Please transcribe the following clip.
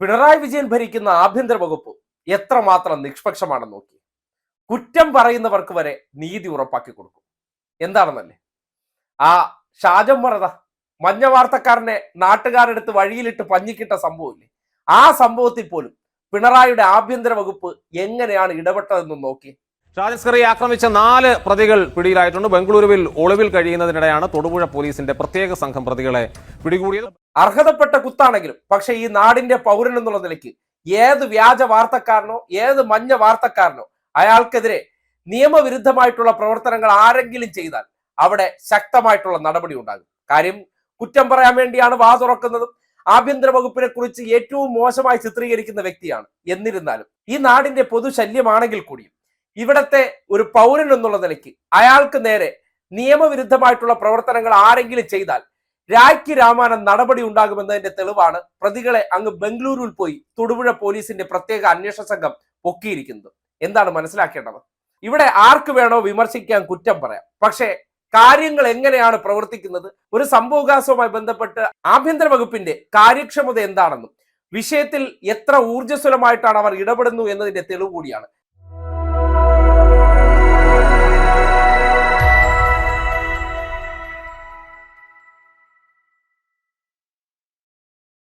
പിണറായി വിജയൻ ഭരിക്കുന്ന ആഭ്യന്തര വകുപ്പ് എത്രമാത്രം നിഷ്പക്ഷമാണെന്ന് നോക്കി. കുറ്റം പറയുന്നവർക്ക് വരെ നീതി ഉറപ്പാക്കി കൊടുക്കും. എന്താണെന്നല്ലേ? ആ ഷാജം മറത മഞ്ഞ വാർത്തക്കാരനെ നാട്ടുകാരെടുത്ത് വഴിയിലിട്ട് പഞ്ഞിക്കിട്ട സംഭവമില്ലേ? ആ സംഭവത്തിൽ പോലും പിണറായിയുടെ ആഭ്യന്തര വകുപ്പ് എങ്ങനെയാണ് ഇടപെട്ടതെന്ന് നോക്കി. ഷാജസ്കറിയെ ആക്രമിച്ച നാല് പ്രതികൾ പിടിയിലായിട്ടുണ്ട്. ബംഗളൂരുവിൽ ഒളിവിൽ കഴിയുന്നതിനിടെയാണ് തൊടുപുഴ പോലീസിന്റെ പ്രത്യേക സംഘം പ്രതികളെ പിടികൂടിയത്. അർഹതപ്പെട്ട കുത്താണെങ്കിലും പക്ഷെ ഈ നാടിന്റെ പൗരൻ എന്നുള്ള നിലയ്ക്ക് ഏത് വ്യാജ വാർത്തക്കാരനോ ഏത് മഞ്ഞ വാർത്തക്കാരനോ അയാൾക്കെതിരെ നിയമവിരുദ്ധമായിട്ടുള്ള പ്രവർത്തനങ്ങൾ ആരെങ്കിലും ചെയ്താൽ അവിടെ ശക്തമായിട്ടുള്ള നടപടി ഉണ്ടാകും. കാര്യം കുറ്റം പറയാൻ വേണ്ടിയാണ് വാ തുറക്കുന്നതും ആഭ്യന്തര വകുപ്പിനെ കുറിച്ച് ഏറ്റവും മോശമായി ചിത്രീകരിക്കുന്ന വ്യക്തിയാണ്. എന്നിരുന്നാലും ഈ നാടിന്റെ പൊതുശല്യമാണെങ്കിൽ കൂടിയും ഇവിടത്തെ ഒരു പൗരൻ എന്നുള്ള നിലയ്ക്ക് അയാൾക്ക് നേരെ നിയമവിരുദ്ധമായിട്ടുള്ള പ്രവർത്തനങ്ങൾ ആരെങ്കിലും ചെയ്താൽ രാജ്ക്ക് രാമാനൻ നടപടി ഉണ്ടാകുമെന്നതിന്റെ തെളിവാണ് പ്രതികളെ അങ്ങ് ബംഗളൂരുവിൽ പോയി തൊടുപുഴ പോലീസിന്റെ പ്രത്യേക അന്വേഷണ സംഘം പൊക്കിയിരിക്കുന്നത്. എന്താണ് മനസ്സിലാക്കേണ്ടത്? ഇവിടെ ആർക്ക് വേണോ വിമർശിക്കാൻ കുറ്റം പറയാം. പക്ഷേ കാര്യങ്ങൾ എങ്ങനെയാണ് പ്രവർത്തിക്കുന്നത്? ഒരു സംഭവകാശവുമായി ബന്ധപ്പെട്ട് ആഭ്യന്തര വകുപ്പിന്റെ കാര്യക്ഷമത എന്താണെന്നും വിഷയത്തിൽ എത്ര ഊർജസ്വലമായിട്ടാണ് അവർ ഇടപെടുന്നു എന്നതിന്റെ തെളിവ് കൂടിയാണ്.